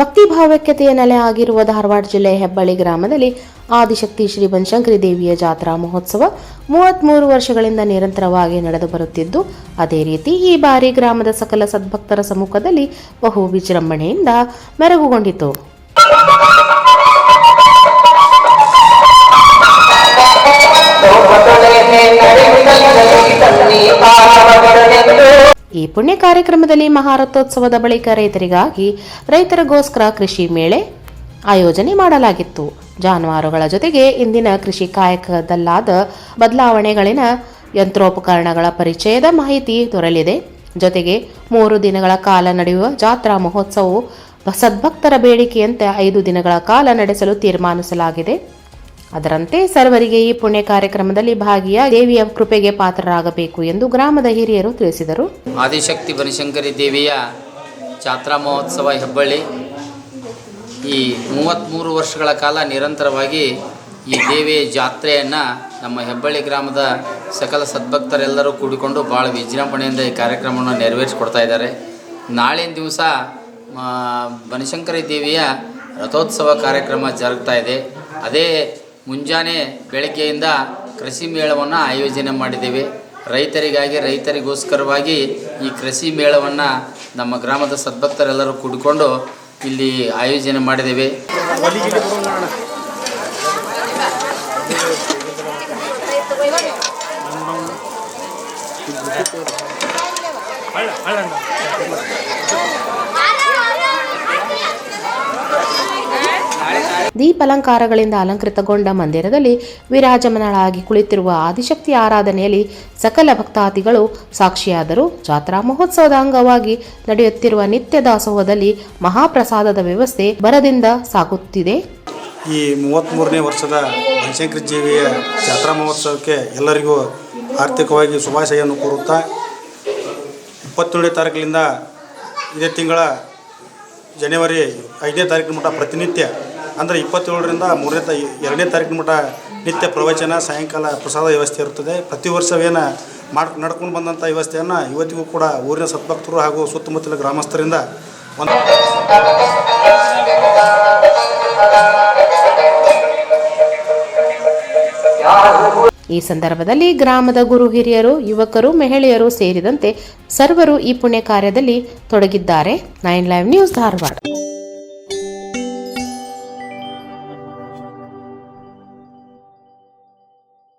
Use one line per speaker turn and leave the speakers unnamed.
ಭಕ್ತಿ ಭಾವೈಕ್ಯತೆಯ ನೆಲೆ ಆಗಿರುವ ಧಾರವಾಡ ಜಿಲ್ಲೆಯ ಹೆಬ್ಬಳ್ಳಿ ಗ್ರಾಮದಲ್ಲಿ ಆದಿಶಕ್ತಿ ಶ್ರೀ ಬನಶಂಕರಿ ದೇವಿಯ ಜಾತ್ರಾ ಮಹೋತ್ಸವ ಮೂವತ್ಮೂರು ವರ್ಷಗಳಿಂದ ನಿರಂತರವಾಗಿ ನಡೆದು ಬರುತ್ತಿದ್ದು, ಅದೇ ರೀತಿ ಈ ಬಾರಿ ಗ್ರಾಮದ ಸಕಲ ಸದ್ಭಕ್ತರ ಸಮ್ಮುಖದಲ್ಲಿ ಬಹು ವಿಜೃಂಭಣೆಯಿಂದ ಮೆರಗುಗೊಂಡಿತು. ಈ ಪುಣ್ಯ ಕಾರ್ಯಕ್ರಮದಲ್ಲಿ ಮಹಾರಥೋತ್ಸವದ ಬಳಿಕ ರೈತರಿಗಾಗಿ ರೈತರಗೋಸ್ಕರ ಕೃಷಿ ಮೇಳೆ ಆಯೋಜನೆ ಮಾಡಲಾಗಿತ್ತು. ಜಾನುವಾರುಗಳ ಜೊತೆಗೆ ಇಂದಿನ ಕೃಷಿ ಕಾಯಕದಲ್ಲಾದ ಬದಲಾವಣೆಗಳಿನ ಯಂತ್ರೋಪಕರಣಗಳ ಪರಿಚಯದ ಮಾಹಿತಿ ದೊರಲಿದೆ ಜೊತೆಗೆ ಮೂರು ದಿನಗಳ ಕಾಲ ನಡೆಯುವ ಜಾತ್ರಾ ಮಹೋತ್ಸವವು ಸದ್ಭಕ್ತರ ಬೇಡಿಕೆಯಂತೆ ಐದು ದಿನಗಳ ಕಾಲ ನಡೆಸಲು ತೀರ್ಮಾನಿಸಲಾಗಿದೆ. ಅದರಂತೆ ಸರ್ವರಿಗೆ ಈ ಪುಣ್ಯ ಕಾರ್ಯಕ್ರಮದಲ್ಲಿ ಭಾಗಿಯ ದೇವಿಯ ಕೃಪೆಗೆ ಪಾತ್ರರಾಗಬೇಕು ಎಂದು ಗ್ರಾಮದ ಹಿರಿಯರು ತಿಳಿಸಿದರು.
ಆದಿಶಕ್ತಿ ಬನಶಂಕರಿ ದೇವಿಯ ಜಾತ್ರಾ ಮಹೋತ್ಸವ ಹೆಬ್ಬಳ್ಳಿ ಈ ಮೂವತ್ತ್ಮೂರು ವರ್ಷಗಳ ಕಾಲ ನಿರಂತರವಾಗಿ ಈ ದೇವಿಯ ಜಾತ್ರೆಯನ್ನು ನಮ್ಮ ಹೆಬ್ಬಳ್ಳಿ ಗ್ರಾಮದ ಸಕಲ ಸದ್ಭಕ್ತರೆಲ್ಲರೂ ಕೂಡಿಕೊಂಡು ಭಾಳ ವಿಜೃಂಭಣೆಯಿಂದ ಈ ಕಾರ್ಯಕ್ರಮವನ್ನು ನೆರವೇರಿಸಿಕೊಡ್ತಾ ಇದ್ದಾರೆ. ನಾಳಿನ ದಿವಸ ಬನಶಂಕರಿ ದೇವಿಯ ರಥೋತ್ಸವ ಕಾರ್ಯಕ್ರಮ ಜರುಗ್ತಾ ಇದೆ. ಅದೇ ಮುಂಜಾನೆ ಬೆಳಗ್ಗೆಯಿಂದ ಕೃಷಿ ಮೇಳವನ್ನು ಆಯೋಜನೆ ಮಾಡಿದ್ದೇವೆ. ರೈತರಿಗಾಗಿ, ರೈತರಿಗೋಸ್ಕರವಾಗಿ ಈ ಕೃಷಿ ಮೇಳವನ್ನು ನಮ್ಮ ಗ್ರಾಮದ ಸದ್ಭಕ್ತರೆಲ್ಲರೂ ಕೂಡಿಕೊಂಡು ಇಲ್ಲಿ ಆಯೋಜನೆ ಮಾಡಿದ್ದೇವೆ.
ದೀಪಾಲಂಕಾರಗಳಿಂದ ಅಲಂಕೃತಗೊಂಡ ಮಂದಿರದಲ್ಲಿ ವಿರಾಜಮನಳಾಗಿ ಕುಳಿತಿರುವ ಆದಿಶಕ್ತಿ ಆರಾಧನೆಯಲ್ಲಿ ಸಕಲ ಭಕ್ತಾದಿಗಳು ಸಾಕ್ಷಿಯಾದರು. ಜಾತ್ರಾ ಮಹೋತ್ಸವದ ಅಂಗವಾಗಿ ನಡೆಯುತ್ತಿರುವ ನಿತ್ಯ ದಾಸೋಹದಲ್ಲಿ ಮಹಾಪ್ರಸಾದದ ವ್ಯವಸ್ಥೆ ಬರದಿಂದ ಸಾಗುತ್ತಿದೆ.
ಈ ಮೂವತ್ತ್ಮೂರನೇ ವರ್ಷದ ಬನಶಂಕರ ಜೀವಿಯ ಜಾತ್ರಾ ಮಹೋತ್ಸವಕ್ಕೆ ಎಲ್ಲರಿಗೂ ಆರ್ಥಿಕವಾಗಿ ಶುಭಾಶಯವನ್ನು ಕೋರುತ್ತಾ, ಇಪ್ಪತ್ತೇಳನೇ ತಾರೀಕಿನಿಂದ ಇದೇ ತಿಂಗಳ ಜನವರಿ ಐದನೇ ತಾರೀಕಿನ ಮಟ್ಟ ಪ್ರತಿನಿತ್ಯ ಅಂದರೆ ಇಪ್ಪತ್ತೇಳರಿಂದ ಮೂರನೇ ಎರಡನೇ ತಾರೀಕಿನ ಮಟ್ಟ ನಿತ್ಯ ಪ್ರವಚನ, ಸಾಯಂಕಾಲ ಪ್ರಸಾದ ವ್ಯವಸ್ಥೆ ಇರುತ್ತದೆ. ಪ್ರತಿ ವರ್ಷವೇನು ಮಾಡ್, ನಡ್ಕೊಂಡು ಬಂದಂಥ ವ್ಯವಸ್ಥೆಯನ್ನು ಇವತ್ತಿಗೂ ಕೂಡ ಊರಿನ ಸದ್ಭಕ್ತರು ಹಾಗೂ ಸುತ್ತಮುತ್ತಲ ಗ್ರಾಮಸ್ಥರಿಂದ ಒಂದು
ಈ ಸಂದರ್ಭದಲ್ಲಿ ಗ್ರಾಮದ ಗುರು ಹಿರಿಯರು, ಯುವಕರು, ಮಹಿಳೆಯರು ಸೇರಿದಂತೆ ಸರ್ವರು ಈ ಪುಣ್ಯ ಕಾರ್ಯದಲ್ಲಿ ತೊಡಗಿದ್ದಾರೆ. Nine live news Dharwad.